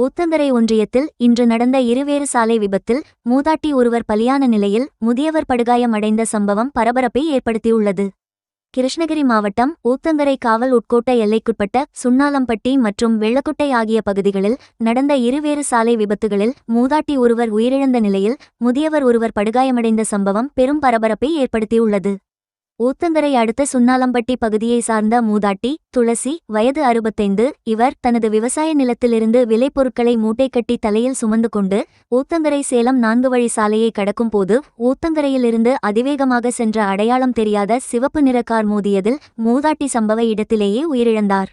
ஊத்தங்கரை ஒன்றியத்தில் இன்று நடந்த இருவேறு சாலை விபத்தில் மூதாட்டி ஒருவர் பலியான நிலையில் முதியவர் படுகாயமடைந்த சம்பவம் பரபரப்பை ஏற்படுத்தியுள்ளது. கிருஷ்ணகிரி மாவட்டம் ஊத்தங்கரை காவல் உட்கோட்ட எல்லைக்குட்பட்ட சுண்ணாலம்பட்டி மற்றும் வெள்ளக்குட்டை ஆகிய பகுதிகளில் நடந்த இருவேறு சாலை விபத்துகளில் மூதாட்டி ஒருவர் உயிரிழந்த நிலையில் முதியவர் ஒருவர் படுகாயமடைந்த சம்பவம் பெரும் பரபரப்பை ஏற்படுத்தியுள்ளது. ஊத்தங்கரை அடுத்த சுண்ணாலம்பட்டி பகுதியை சார்ந்த மூதாட்டி துளசி வயது அறுபத்தைந்து இவர் தனது விவசாய நிலத்திலிருந்து விளைபொருட்களை மூட்டை கட்டி தலையில் சுமந்து கொண்டு ஊத்தங்கரை சேலம் நான்கு வழி சாலையை கடக்கும் போது ஊத்தங்கரையிலிருந்து அதிவேகமாக சென்ற அடையாளம் தெரியாத சிவப்பு நிற கார் மோதியதில் மூதாட்டி சம்பவ இடத்திலேயே உயிரிழந்தார்.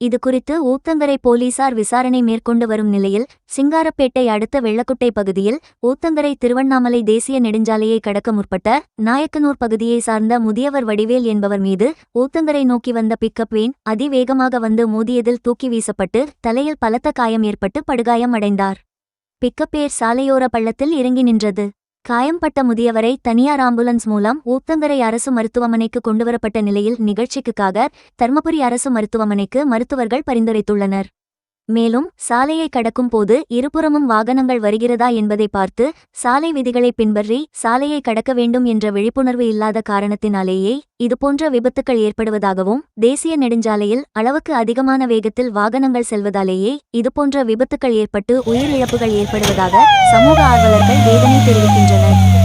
இதுகுறித்து ஊத்தங்கரை போலீசார் விசாரணை மேற்கொண்டு வரும் நிலையில் சிங்காரப்பேட்டை அடுத்த வெள்ளக்குட்டை பகுதியில் ஊத்தங்கரை திருவண்ணாமலை தேசிய நெடுஞ்சாலையை கடக்க முற்பட்ட நாயக்கனூர் பகுதியை சார்ந்த முதியவர் வடிவேல் என்பவர் மீது ஊத்தங்கரை நோக்கி வந்த பிக்கப் வேன் அதிவேகமாக வந்து மோதியதில் தூக்கி வீசப்பட்டு தலையில் பலத்த காயம் ஏற்பட்டு படுகாயம் அடைந்தார் பிக்கப்பேர் சாலையோர பள்ளத்தில் இறங்கி நின்றது. காயம்பட்ட முதியவரை தனியார் ஆம்புலன்ஸ் மூலம் ஊத்தங்கரை அரசு மருத்துவமனைக்கு கொண்டுவரப்பட்ட நிலையில் நிகழ்ச்சிக்குக்காக தர்மபுரி அரசு மருத்துவமனைக்கு மருத்துவர்கள் பரிந்துரைத்துள்ளனர். மேலும் சாலையை கடக்கும் போது இருபுறமும் வாகனங்கள் வருகிறதா என்பதை பார்த்து சாலை விதிகளை பின்பற்றி சாலையை கடக்க வேண்டும் என்ற விழிப்புணர்வு இல்லாத காரணத்தினாலேயே இதுபோன்ற விபத்துக்கள் ஏற்படுவதாகவும் தேசிய நெடுஞ்சாலையில் அளவுக்கு அதிகமான வேகத்தில் வாகனங்கள் செல்வதாலேயே இதுபோன்ற விபத்துக்கள் ஏற்பட்டு உயிரிழப்புகள் ஏற்படுவதாக சமூக ஆர்வலர்கள் வேதனை தெரிவிக்கின்றனர்.